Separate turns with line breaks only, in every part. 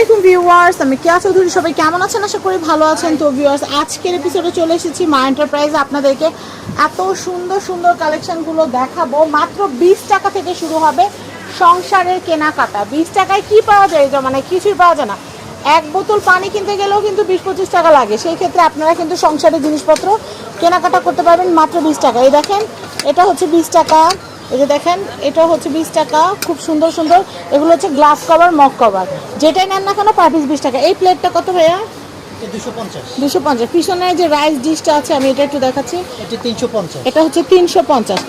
আলাইকুম ভিউয়ার্স, আমি কেয়া চৌধুরী। সবাই কেমন আছেন? আশা করি ভালো আছেন। তো ভিউয়ার্স, আজকের এপিসোডে চলে এসেছি মা এন্টারপ্রাইজে আপনাদেরকে এত সুন্দর সুন্দর কালেকশনগুলো দেখাবো। মাত্র বিশ টাকা থেকে শুরু হবে সংসারের কেনাকাটা। বিশ টাকায় কি পাওয়া যায়? মানে কিছুই পাওয়া যায় না। এক বোতল পানি কিনতে গেলেও কিন্তু বিশ পঁচিশ টাকা লাগে। সেই ক্ষেত্রে আপনারা কিন্তু সংসারের জিনিসপত্র কেনাকাটা করতে পারবেন মাত্র বিশ টাকা এই দেখেন, এটা হচ্ছে বিশ টাকা এই যে দেখেন এটা হচ্ছে বিশ টাকা খুব সুন্দর সুন্দর। এগুলো হচ্ছে গ্লাস কভার মগ কভার যেটাই নেন না কেন পার পিস বিশ টাকা। এই প্লেটটা কত ভাইয়া?
দুশো পঞ্চাশ।
দুশো পঞ্চাশ। পিছনে যে রাইস ডিশটা আছে আমি এটা একটু দেখাচ্ছি।
এটা
হচ্ছে তিনশো পঞ্চাশ।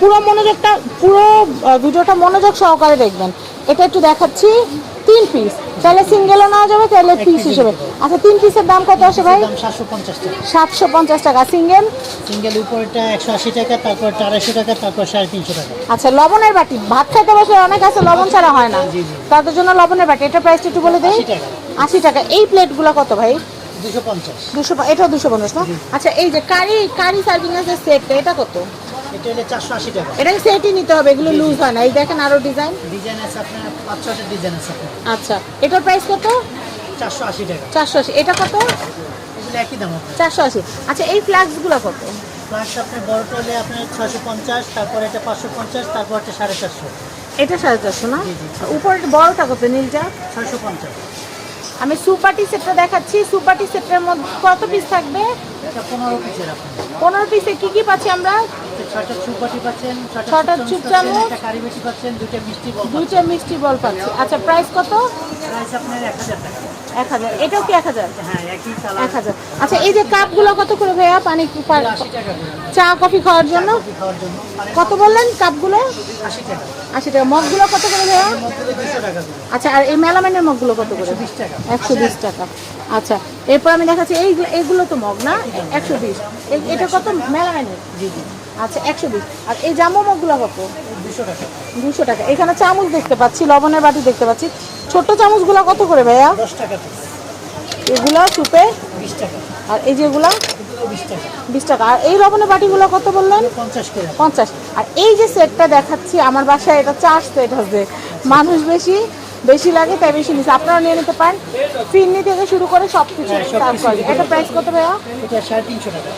পুরো মনোযোগটা পুরো ভিডিওটা মনোযোগ সহকারে দেখবেন। এটা একটু দেখাচ্ছি। তিন পিস তাহলে সিঙ্গেলও নেওয়া যাবে তাহলে পিস হিসেবে। আচ্ছা তিন পিসের দাম কত আসে ভাই?
সাতশো পঞ্চাশ টাকা।
সিঙ্গেল
সিঙ্গেল উপরটা একশো আশি টাকা তারপর আড়াইশো টাকা তারপর সাড়ে তিনশো টাকা।
আচ্ছা লবণের বাটি। ভাত খাইতে বসে অনেক আছে লবণ ছাড়া হয় না। তাদের জন্য লবণের বাটি। এটা প্রাইসটা একটু বলে দেই। আশি টাকা। এই প্লেটগুলো কত ভাই?
দুশো পঞ্চাশ।
দুশো এটাও দুশো পঞ্চাশ না? আচ্ছা এই যে কারি কারি সার্ভিং আছে সেটটা এটা কত?
এটা হলে চারশো আশি টাকা।
এটা সেটই নিতে হবে এগুলো লুজ হয় না। এই দেখেন আরও ডিজাইন
ডিজাইন আছে আপনার পাঁচ ছটা ডিজাইন আছে
আচ্ছা এটার প্রাইস কত?
চারশো আশি টাকা।
চারশো আশি। এটা কত?
এগুলো একই দাম আপনার।
চারশো আশি। আচ্ছা এই ফ্ল্যাক্সগুলো কত?
প্লাস আপনার বড়টা হলে আপনার ছশো পঞ্চাশ তারপর এটা পাঁচশো পঞ্চাশ তারপর এটা সাড়ে চারশো।
এটা সাড়ে চারশো না?
জি, জি।
উপরে বড়টা কত নীলটা?
ছয়শো পঞ্চাশ।
আমি সুপারটি সেটটা দেখাচ্ছি। সুপারটি সেটের মধ্যে কত পিস থাকবে?
পনেরো পিসের
পনেরো পিসে কি কি পাচ্ছি আমরা?
ছয়টা
চুপ চামচ।
দুইটা মিষ্টি বল
পাচ্ছি। আচ্ছা প্রাইস কত?
এক হাজার
এটাও কি এক হাজার?
হ্যাঁ
এক হাজার। আচ্ছা এই যে কাপগুলো কত করে ভাইয়া? পানি চা কফি খাওয়ার জন্য?
মানে
কত বললেন কাপগুলো?
আশি টাকা।
মগগুলো কত করে ভাইয়া? আচ্ছা আর এই মেলামাইনের মগগুলো কত করে? একশো বিশ টাকা। আচ্ছা এরপর আমি দেখাচ্ছি এই এইগুলো তো মগ না? একশো বিশ। এটা কত? মেলামাইনের
জি জি।
আচ্ছা একশো বিশ। আর এই জামো মগগুলো কত?
দুশো টাকা।
এখানে চামচ দেখতে পাচ্ছি লবণের বাটি দেখতে পাচ্ছি। ছোট্ট চামচগুলো কত করে ভাইয়া?
দশ টাকা
এগুলো সুপে
বিশ টাকা।
আর এই যেগুলো?
এগুলো বিশ টাকা।
আর এই লবণের বাটিগুলো কত বললেন?
পঞ্চাশ
আর এই যে সেটটা দেখাচ্ছি আমার বাসায় এটা চার সেট আছে। মানুষ বেশি বেশি লাগে তাই বেশি নিচ্ছে আপনারা নিয়ে নিতে পারেন। ফিরনি থেকে শুরু করে সব কিছু এটা প্রাইস কত ভাইয়া?
সাড়ে তিনশো টাকা।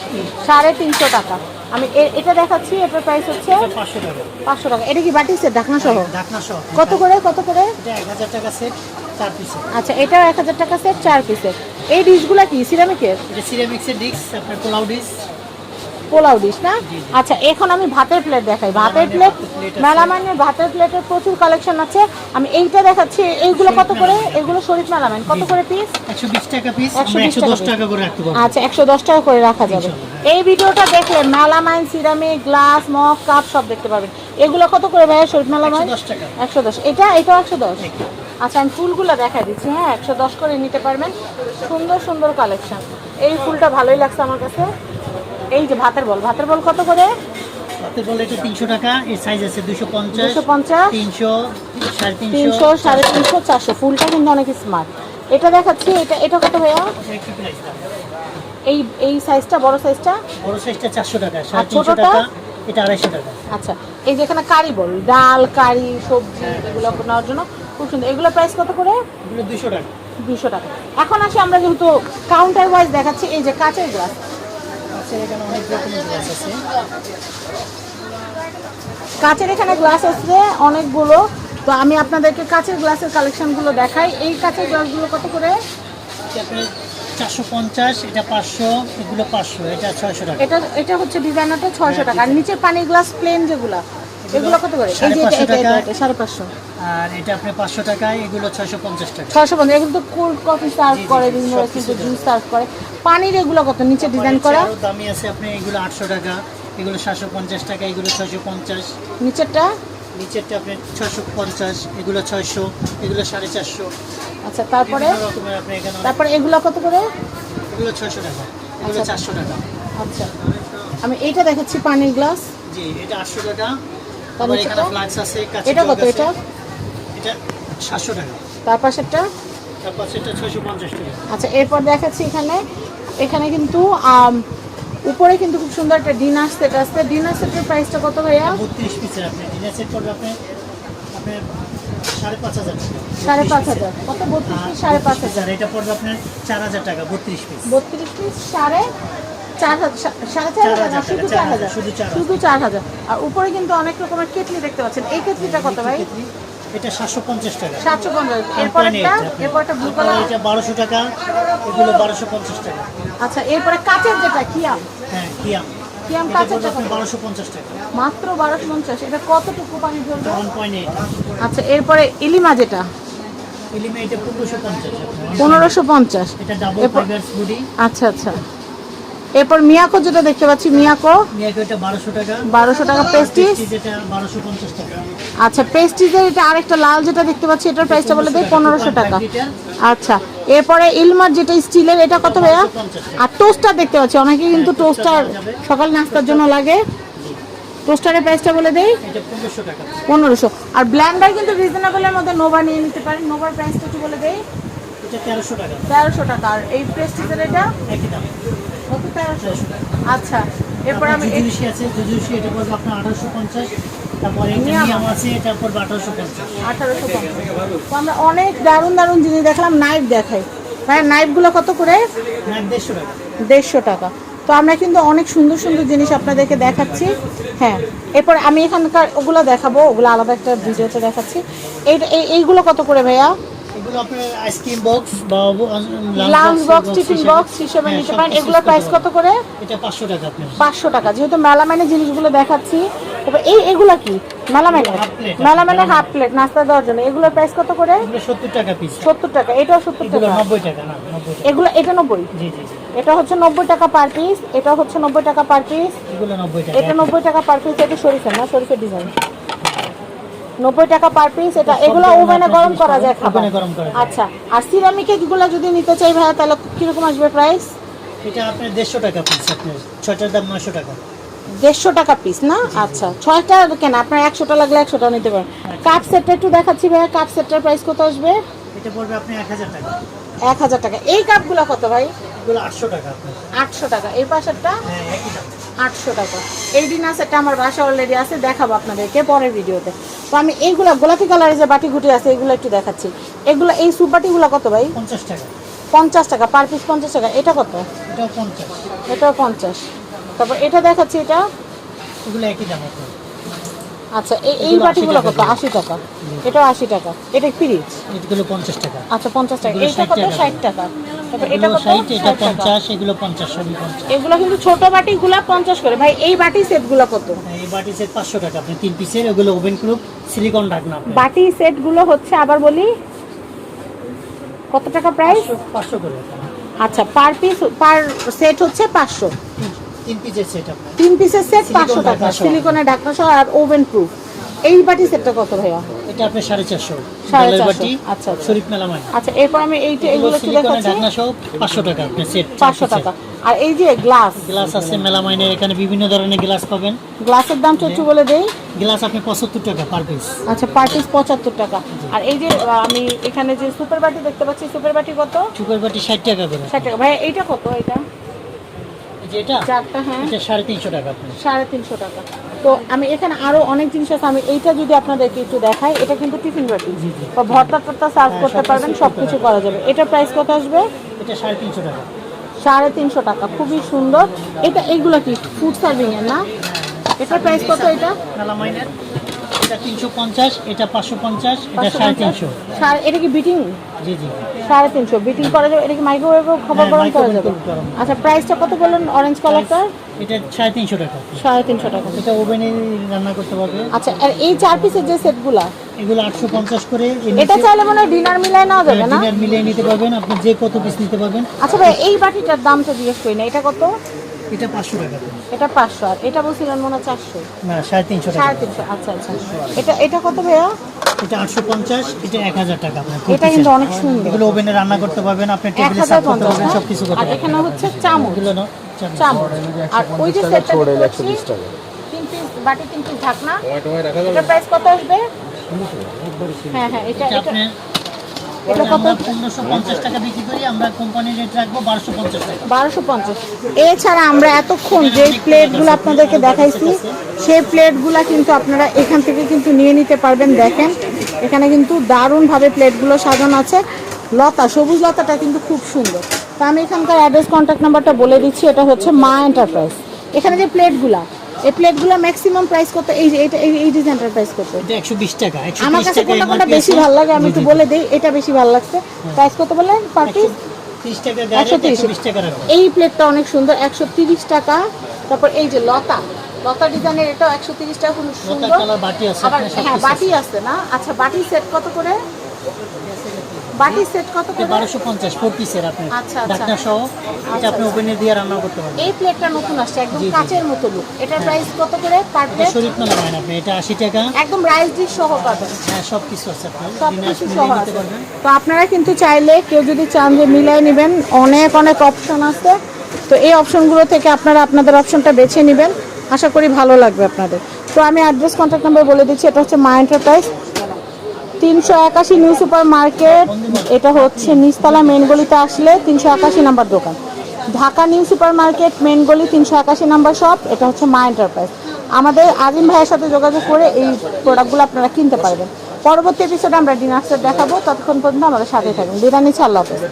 সাড়ে তিনশো টাকা। আমি এটা দেখাচ্ছি এটার প্রাইস হচ্ছে
পাঁচশো টাকা।
এটা কি বাটি সেট ঢাকনা সহ?
ঢাকনা সহ।
কত করে কত করে?
এটা এক হাজার টাকা সেট চার পিসের
আচ্ছা এটাও এক হাজার টাকা সেট চার পিসের এই ডিশগুলো কি সিরামিকের
এটা সিরামিক্সের ডিশ আপনার পোলাও ডিশ
পোলাও ডিশ না? আচ্ছা এখন আমি ভাতের প্লেট দেখাই। ভাতের প্লেট মেলামাইনের ভাতের প্লেটের প্রচুর কালেকশন আছে। আমি এইটা দেখাচ্ছি। এইগুলো কত করে? এগুলো শরীফ মেলামাইন। কত করে পিস
একশো বিশ টাকা পিস একশো দশ
টাকা
করে রাখতে
আচ্ছা একশো দশ টাকা করে রাখা যাবে। এই ভিডিওটা দেখলে melamine ceramic glass mug cup সব দেখতে পাবেন। এগুলো কত করে ভাইয়া শরীফ মেলামাইন?
110
একশো দশ। এটা এটাও একশো দশ? আচ্ছা আমি ফুলগুলো দেখা দিচ্ছি হ্যাঁ? একশো দশ করে নিতে পারবেন। সুন্দর সুন্দর কালেকশন এই ফুলটা ভালোই লাগছে আমার কাছে। এই যে ভাতের বল ভাতের বল কত করে?
তাতে বলে এটা তিনশো টাকা এর সাইজ আছে দুশো পঞ্চাশ
দুশো পঞ্চাশ?
তিনশো সাড়ে
তিনশো।
তিনশো
সাড়ে তিনশো চারশো। ফুলটা কিন্তু অনেক স্মার্ট এটা দেখাচ্ছি এটা এটা কত ভাইয়া?
একই প্রাইস দাম।
এই এই সাইজটা বড় সাইজটা
বড় সাইজটা চারশো টাকা সাড়ে তিনশো টাকা এটা আড়াইশো টাকা।
আচ্ছা এই যে এখানে কারি বল ডাল কারি সবজি এগুলো নেওয়ার জন্য খুব সুন্দর। এগুলো প্রাইস কত করে?
দুশো টাকা।
দুশো টাকা। এখন আসি আমরা যেহেতু কাউন্টার ওয়াইজ দেখাচ্ছি এই যে কাঁচের গ্লাস
আছে এখানে অনেক রকমের গ্লাস আছে।
কাঁচের এখানে গ্লাস আছে অনেকগুলো। তো আমি আপনাদেরকে কাঁচের গ্লাসের কালেকশনগুলো দেখাই। এই কাঁচের গ্লাসগুলো কত করে?
চারশো পঞ্চাশ এটা পাঁচশো এগুলো পাঁচশো এটা ছয়শো টাকা।
এটা এটা হচ্ছে ডিজাইনারটা ছয়শো টাকা। আর নিচের পানির গ্লাস প্লেন যেগুলো। এগুলো কত করে? এই যে এটা- এটা- এটা-
টাকা।
এটা সাড়ে পাঁচশো।
আর এটা আপনার পাঁচশো টাকায় এগুলো ছয়শো পঞ্চাশ টাকা।
ছয়শো পঞ্চাশ এগুলো তো কোল্ড কফি সার্ভ করে বিভিন্ন কিন্তু জুস সার্ভ করে। পানির এগুলো কত? নিচে ডিজাইন করা?
আরও দামি আছে আপনি এগুলো আটশো টাকা এগুলো সাতশো পঞ্চাশ টাকা এগুলো ছয়শো পঞ্চাশ।
নিচেরটা?
নিচেরটা ছয়শো পঞ্চাশ এগুলো ছয়শো এগুলো সাড়ে চারশো।
আচ্ছা তারপরে?
রকমের আপনি
তারপরে এগুলো কত করে?
এগুলো ছয়শো টাকা এগুলো
আচ্ছা।
চারশো টাকা।
আচ্ছা। আমি এইটা দেখাচ্ছি পানির গ্লাস
জি এটা আটশো টাকা।
তার
এখানে ফ্লাক্স আছে
এটা কত এটা?
এটা সাতশো টাকা।
তার পাশেরটা?
তারপর সেটা ছয়শো পঞ্চাশ টাকা।
আচ্ছা এরপর দেখাচ্ছি এখানে। এখানে কিন্তু উপরে কিন্তু খুব সুন্দর একটা ডিনার সেট আছে। ডিনার সেটের প্রাইসটা কত ভাইয়া?
বত্রিশ পিসের আপনি ডিনার সেট করবে আপনি সাড়ে পাঁচ হাজার
সাড়ে পাঁচ হাজার। কত? বত্রিশ পিস সাড়ে পাঁচ হাজার।
এটা পড়বে আপনার চার হাজার টাকা বত্রিশ পিস
বত্রিশ পিস সাড়ে শুধু চার হাজার? আর উপরে কিন্তু অনেক রকমের কেটলি দেখতে পাচ্ছেন। এই কেটলিটা কত ভাই?
এটা সাতশো পঞ্চাশ টাকা।
Blue colour.
এটা টাকা এগুলো
আচ্ছা এরপরে কাচের যেটা কিয়াম।
হ্যাঁ কিয়াম।
কাচের টাকা। মাত্র বারোশো পঞ্চাশ। এটা কতটুকু পানি আচ্ছা এরপরে ইলিমা যেটা?
এটা পনেরোশো পঞ্চাশ। এটা ডাবল বডি
আচ্ছা আচ্ছা। এরপর মিয়াকো যেটা দেখতে পাচ্ছি মিয়াকো।
বারোশো টাকা।
পেস্টিস আচ্ছা পেস্টিজের এটা আরেকটা লাল যেটা দেখতে পাচ্ছি এটার প্রাইসটা বলে দেয় পনেরোশো টাকা। আচ্ছা এরপরে ইলমার যেটা স্টিলের এটা কত ভাইয়া? আর টোস্টার দেখতে পাচ্ছি অনেকে কিন্তু টোস্টার সকাল নাস্তার জন্য লাগে। টোস্টারের প্রাইসটা বলে দেই
পনেরোশো
আর ব্ল্যান্ডার কিন্তু রিজনেবলের মধ্যে নোভা নিয়ে নিতে পারেন। নোভার প্রাইসটা একটু বলে দেই
তেরোশো টাকা।
তেরোশো টাকা। আর এই প্রেস্টিজের এটা?
একই দাম।
আচ্ছা এরপর আমি
জুজুসি আছে জুজুসি এটা পড়বে আপনার আঠারোশো পঞ্চাশ। তারপরে এটা
নিয়াম।
নিয়াম আছে এটা পড়বে আঠারোশো পঞ্চাশ।
আঠারোশো পঞ্চাশ। তো আমরা অনেক দারুণ দারুণ জিনিস দেখলাম নাইফ দেখাই। ভাই নাইফগুলো কত করে?
দেড়শো টাকা।
দেড়শো টাকা। তো আমরা কিন্তু অনেক সুন্দর সুন্দর জিনিস আপনাদেরকে দেখাচ্ছি। হ্যাঁ এরপর আমি এখানকার ওগুলো দেখাবো ওগুলো আলাদা একটা ভিডিওতে দেখাচ্ছি। এই- এইগুলো কত করে ভাইয়া?
এগুলো আপনার আইসক্রিম বক্স বা
লাঞ্চ বক্স টিফিন বক্স হিসেবে
হ্যাঁ,
নিতে পারেন। এগুলোর প্রাইস কত করে?
এটা টাকা আপনার।
পাঁচশো টাকা। যেহেতু মেলামাইনের জিনিসগুলো দেখাচ্ছি এবার এই এগুলো কি?
plate,
মেলামাইনের হাফ প্লেট নাস্তা দেওয়ার জন্য। এগুলোর প্রাইস কত করে?
এগুলো সত্তর টাকা পিস
সত্তর টাকা। এটাও সত্তর
এগুলো
টাকা।
না
এগুলো এটা
জি জি
এটা হচ্ছে নব্বই টাকা পার পিস এটা হচ্ছে নব্বই টাকা পার পিস
এগুলো
এটা টাকা পার পিস এটা শরীফের না? শরীফের ডিজাইন নব্বই টাকা পার পিস এটা এগুলো ওভেনে গরম করা যায় খাবার।
গরম করা
আচ্ছা আর সিরামিক এগুলো যদি নিতে চাই ভাইয়া তাহলে কীরকম আসবে প্রাইস
এটা আপনার দেড়শো টাকা পিস আপনার ছয়টার দাম নশো টাকা।
দেড়শো টাকা পিস না? আচ্ছা ছয়টা কেন? আপনার একশোটা লাগলে একশোটা নিতে পারেন। কাপ সেটটা একটু দেখাচ্ছি ভাইয়া কাপ সেটটার প্রাইস কত আসবে?
এটা পড়বে আপনি এক হাজার টাকা।
এক হাজার টাকা। এই কাপগুলো কত ভাই?
এগুলো আটশো টাকা
আটশো টাকা। এই পাশেরটা?
হ্যাঁ
আটশো টাকা। এই ডিনার সেটটা আমার বাসা অলরেডি আছে দেখাবো আপনাদেরকে পরের ভিডিওতে তো আমি এইগুলো গোলাপি কালারের যে বাটি গুটি আছে এগুলো একটু দেখাচ্ছি। এগুলো এই সুপ বাটিগুলো কত ভাই?
পঞ্চাশ টাকা।
পঞ্চাশ টাকা পার পিস পঞ্চাশ টাকা এটা কত?
এটাও পঞ্চাশ।
এটাও পঞ্চাশ। তারপর এটা দেখাচ্ছি এটা?
এগুলো একই দাম
আচ্ছা এই বাটিগুলো কত? আশি টাকা। এটাও আশি টাকা। এটা ফ্রিজ
এগুলো পঞ্চাশ টাকা।
আচ্ছা পঞ্চাশ টাকা।
এগুলো
এইটা
60
কত? ষাট টাকা। এটা
ষাট এটা পঞ্চাশ এগুলো পঞ্চাশ সবই পঞ্চাশ।
এগুলো কিন্তু ছোট বাটিগুলা পঞ্চাশ করে। ভাই এই বাটি সেটগুলো কত?
হ্যাঁ, এই বাটি সেট পাঁচশো টাকা। আপনি তিন পিসের ওগুলো ওভেন প্রুফ সিলিকন ঢাকনা
বাটি সেটগুলো হচ্ছে আবার বলি কত টাকা প্রাইস
পাঁচশো করে।
আচ্ছা পার পিস পার সেট হচ্ছে পাঁচশো।
তিন- পিসের সেট
তিন পিসের সেট পাঁচশো টাকা সিলিকনের ঢাকনা সহ আর ওভেন প্রুফ এই বাটি সেটটা কত ভাইয়া?
এটা
আচ্ছা, আচ্ছা।
মেলামাই
আচ্ছা এরপর আমি এইটা
এগুলো
এগুলো দেখাচ্ছি।
ঢাকনা সহ পাঁচশো টাকা আপনার সেট
পাঁচশো টাকা। আর এই যে গ্লাস
গ্লাস আছে মেলামাইনের এখানে বিভিন্ন ধরনের গ্লাস পাবেন।
গ্লাসের দামটা একটু বলে দেই।
গ্লাস আপনি পঁচাত্তর টাকা পার পিস
আচ্ছা পার পিস পঁচাত্তর টাকা। আর এই যে আমি এখানে যে সুপার বাটি দেখতে পাচ্ছি সুপার বাটি কত?
সুগার বাটি ষাট টাকা করে।
ষাট টাকা। ভাই এইটা কত এটা?
যে এটা?
চারটা হ্যাঁ।
এটা সাড়ে তিনশো টাকা
সাড়ে তিনশো টাকা। তো আমি এখানে আরও অনেক জিনিস আছে আমি এইটা যদি আপনাদেরকে একটু দেখাই এটা কিন্তু টিফিন বাটি। বা ভর্তা টর্তা সার্ভ
হ্যাঁ,
করতে পারবেন সব কিছু করা যাবে। এটা প্রাইস কত আসবে?
এটা সাড়ে তিনশো টাকা।
সাড়ে তিনশো টাকা খুবই সুন্দর। এটা এইগুলো কি? ফুড সার্ভিং এর না? এটার প্রাইস কত এটা?
এটা তিনশো পঞ্চাশ এটা পাঁচশো পঞ্চাশ এটা সাড়ে? তিনশো।
এটা কি বিটিং
জি জি
সাড়ে তিনশো। বিটিং করা যাবে? এটা কি মাইক্রোওয়েভে খাবার
হ্যাঁ,
গরম করা যাবে? আচ্ছা প্রাইসটা কত বললেন? অরেঞ্জ কালারটা
এটা সাড়ে তিনশো টাকা।
সাড়ে তিনশো টাকা।
এটা ওভেনে রান্না করতে পারবে।
আচ্ছা আর এই চার পিসের যে সেটগুলা
এগুলো আটশো পঞ্চাশ করে
এটা চাইলে মনে হয় ডিনার মিলাই নেওয়া যাবে না?
ডিনার মিলিয়ে নিতে পারবেন। আপনি যে কত পিস নিতে পারবেন।
আচ্ছা ভাই এই বাটিটার দামটা জিজ্ঞেস করি না। এটা কত?
এটা পাঁচশো টাকা।
এটা পাঁচশো আর এটা বলছিলেন মনে হয় চারশো।
না সাড়ে তিনশো টাকা।
সাড়ে তিনশো আচ্ছা আচ্ছা। এটা এটা কত ভাইয়া?
এটা আটশো পঞ্চাশ এটা এক হাজার টাকা আপনার
এটা কিন্তু অনেক সুন্দর।
এগুলো ওভেনে রান্না করতে পারবেন আপনি টেবিলে সার্ভ করতে পারবেন
না?
সব কিছু করতে
আর এখানে হচ্ছে চামচ।
এগুলো না চামচ।
আর ওই যে সেটটা
ছোট
দেখতে
একশো
পাচ্ছি,
বিশ টাকা।
তিন পিস বাটি তিন পিস ঢাকনা। এটার প্রাইস কত আসবে? হ্যাঁ হ্যাঁ এটা
এটা
এটা কত?
বারোশো পঞ্চাশ
এছাড়া আমরা এতক্ষণ যে প্লেটগুলো আপনাদেরকে দেখাইছি সেই প্লেটগুলো কিন্তু আপনারা এখান থেকে কিন্তু নিয়ে নিতে পারবেন দেখেন। এখানে কিন্তু দারুণভাবে প্লেটগুলো সাজানো আছে। লতা সবুজ লতাটা কিন্তু খুব সুন্দর। তা আমি এখানকার অ্যাড্রেস কন্ট্যাক্ট নাম্বারটা বলে দিচ্ছি এটা হচ্ছে মা এন্টারপ্রাইজ এখানে যে প্লেটগুলা এই প্লেটগুলো ম্যাক্সিমাম প্রাইস কত? এই যে এটা এই- ডিজাইনটার প্রাইস কত?
এটা একশো বিশ টাকা একশো
আমার কাছে কোনটা কোনটা বেশি। ভালো লাগে আমি একটু বলে দিই এটা বেশি ভালো লাগছে। প্রাইস কত বললেন? পার পিস
তিরিশ টাকা টাকা
এই প্লেটটা অনেক সুন্দর একশো তিরিশ টাকা। তারপর এই যে লতা লতা ডিজাইনের এটাও একশো তিরিশ টাকা খুব সুন্দর।
কালার বাটি আছে
আবার হ্যাঁ বাটি আছে। না? আচ্ছা বাটি সেট কত করে? বাটি সেট কত করে?
বারোশো পঞ্চাশ ফোর পিসের আপনার
আচ্ছা, আচ্ছা।
ঢাকনা সহ। এটা আপনি ওভেনে দিয়ে রান্না করতে পারবেন।
এই প্লেটটা নতুন আসছে একদম। কাচের মতো লুক এটার প্রাইস কত করে পার প্লেট
শরীফ মেলা হয় আপনি এটা আশি টাকা।
একদম রাইস ডিশ সহ পাবেন।
হ্যাঁ সব কিছু আছে আপনার।
সব কিছু সহ আছে। তো আপনারা কিন্তু চাইলে কেউ যদি চান যে মিলাই নেবেন অনেক অনেক অপশন আছে। তো এই অপশনগুলো থেকে আপনারা আপনাদের অপশনটা বেছে নেবেন। আশা করি ভালো লাগবে আপনাদের। তো আমি অ্যাড্রেস কন্ট্যাক্ট নাম্বার বলে দিচ্ছি এটা হচ্ছে মা এন্টারপ্রাইজ তিনশো একাশি নিউ সুপার মার্কেট এটা হচ্ছে নিচতলা মেন গলিতে আসলে তিনশো একাশি নাম্বার দোকান। Dhaka new super market main গলি, তিনশো একাশি নাম্বার শপ এটা হচ্ছে মা এন্টারপ্রাইজ আমাদের আজিম ভাইয়ের সাথে যোগাযোগ করে এই প্রোডাক্টগুলো আপনারা কিনতে পারবেন। পরবর্তী এপিসোডে আমরা ডিনার সেট দেখাবো। ততক্ষণ পর্যন্ত আমাদের সাথে থাকবেন বিরিয়ানি হাফেজ।